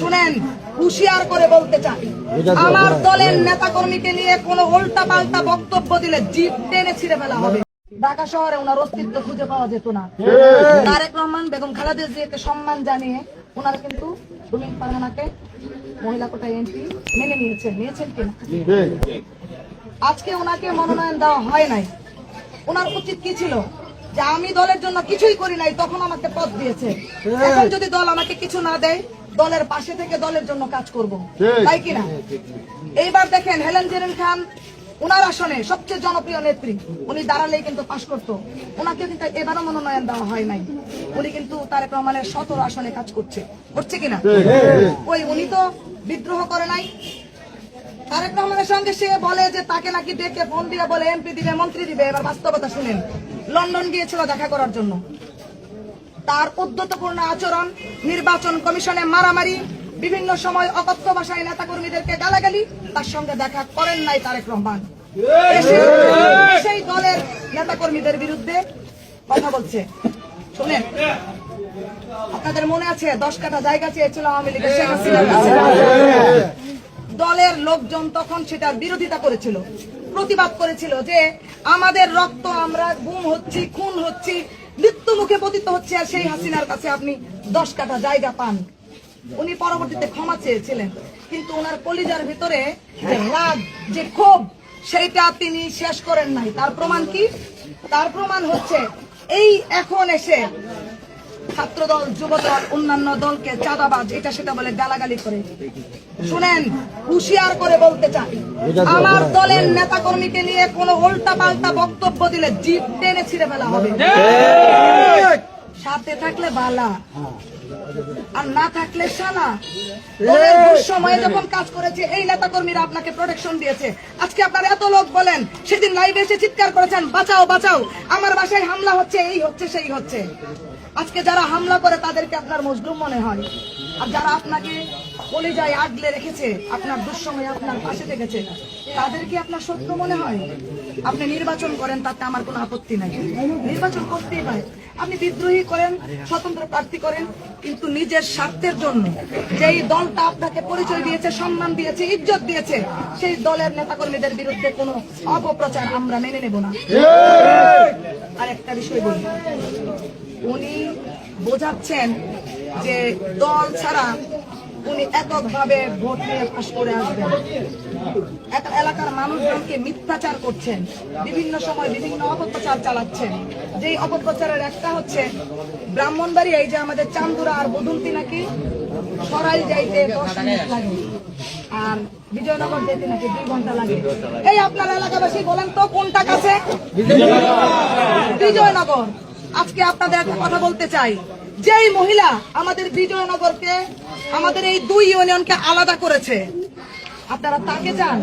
শুনেন হুশিয়ার করে বলতে চাই। আমার দলের নেতা কর্মীকে নিয়ে কোন উল্টা পাল্টা বক্তব্য দিলে জিপ টেনে ছিঁড়ে ফেলা হবে। ঢাকা শহরে ওনার অস্তিত্ব খুঁজে পাওয়া যেত না। তারেক রহমান বেগম খালেদা জিয়াকে সম্মান জানিয়ে ওনারা কিন্তু রুমিন পারমানাকে মহিলা কোটা এমপি মেনে নিয়েছেন নিয়েছেন কিনা? আজকে ওনাকে মনোনয়ন দেওয়া হয় নাই। ওনার উচিত কি ছিল? যে আমি দলের জন্য কিছুই করি নাই তখন আমাকে পদ দিয়েছে। এখন যদি দল আমাকে কিছু না দেয় দলের পাশে থেকে দলের জন্য কাজ করব। তাই কিনা এইবার দেখেন হেলেন জেরেন খান ওনার আসনে সবচেয়ে জনপ্রিয় নেত্রী উনি দাঁড়ালেই কিন্তু পাশ করতো। ওনাকে কিন্তু এবারও মনোনয়ন দেওয়া হয় নাই। উনি কিন্তু তারেক রহমানের সতেরো আসনে কাজ করছে। করছে কিনা ওই উনি তো বিদ্রোহ করে নাই। তারেক রহমানের সঙ্গে সে বলে যে তাকে নাকি ডেকে ফোন দিয়ে বলে এমপি দিবে মন্ত্রী দিবে। এবার বাস্তবতা শুনেন। লন্ডন গিয়েছিল দেখা করার জন্য। তার উদ্যতপূর্ণ আচরণ, নির্বাচন কমিশনে মারামারি, বিভিন্ন সময় অকথ্য ভাষায় নেতাকর্মীদেরকে গালাগালি, তার সঙ্গে দেখা করেন নাই তারেক রহমান। সেই দলের নেতাকর্মীদের বিরুদ্ধে কথা বলছে। শুনেন, আপনাদের মনে আছে, দশ কাঠা জায়গা চেয়েছিল আওয়ামী লীগের শেখ হাসিনার কাছে? দলের লোকজন তখন সেটার বিরোধিতা করেছিল, প্রতিবাদ করেছিল যে আমাদের রক্ত আমরা গুম হচ্ছি, খুন হচ্ছি মৃত্যু মুখে পতিত হচ্ছে আর সেই হাসিনার কাছে আপনি দশ কাঠা জায়গা পান। উনি পরবর্তীতে ক্ষমা চেয়েছিলেন। কিন্তু ওনার কলিজার ভিতরে যে রাগ, যে ক্ষোভ সেইটা তিনি শেষ করেন নাই। তার প্রমাণ কি? তার প্রমাণ হচ্ছে, এই এখন এসে ছাত্রদল যুবদল অন্যান্য দলকে চাঁদাবাজ এটা সেটা বলে গালাগালি করে। শুনেন হুঁশিয়ার করে বলতে চাই। আমার দলের নেতা কর্মীকে নিয়ে কোন উল্টা পাল্টা বক্তব্য দিলে জিপ টেনে ছিঁড়ে ফেলা হবে। সাথে থাকলে বালা আর না থাকলে সালা দুঃসময়ে যখন কাজ করেছে এই নেতা কর্মীরা আপনাকে প্রোটেকশন দিয়েছে। আজকে আপনার এত লোক বলেন সেদিন লাইভে এসে চিৎকার করেছেন বাঁচাও বাঁচাও। আমার বাসায় হামলা হচ্ছে এই হচ্ছে সেই হচ্ছে। আজকে যারা হামলা করে তাদেরকে আপনার মজলুম মনে হয়। আর যারা আপনাকে কলিজায় আগলে রেখেছে আপনার দুঃসময়ে আপনার পাশে থেকেছে তাদেরকে আপনার শত্রু মনে হয়? আপনি নির্বাচন করেন তাতে আমার কোনো আপত্তি নাই। নির্বাচন করতেই পারে আপনি বিদ্রোহী করেন স্বতন্ত্র প্রার্থী করেন কিন্তু নিজের স্বার্থের জন্য যেই দলটা আপনাকে পরিচয় দিয়েছে সম্মান দিয়েছে ইজ্জত দিয়েছে সেই দলের নেতাকর্মীদের বিরুদ্ধে কোনো অপপ্রচার আমরা মেনে নেব না। আর একটা বিষয় বলি। উনি বোঝাচ্ছেন যে দল ছাড়া উনি এককভাবে ভোট নিয়ে পাশ করে আসবেন। একটা এলাকার মানুষজনকে মিথ্যাচার করছেন বিভিন্ন সময় বিভিন্ন অপপ্রচার চালাচ্ছেন। যেই অপপ্রচারের একটা হচ্ছে ব্রাহ্মণবাড়ি এই যে আমাদের চান্দুরা আর বদুলতি নাকি সরাই যাইতে দশ মিনিট লাগে। আর বিজয়নগর যেতে নাকি দুই ঘণ্টা লাগে। এই আপনার এলাকাবাসী বলেন তো কোনটা কাছে? বিজয়নগর। আজকে আপনাদের একটা কথা বলতে চাই। যেই মহিলা আমাদের বিজয়নগরকে, আমাদের এই দুই ইউনিয়নকে আলাদা করেছে, আপনারা তাকে চান?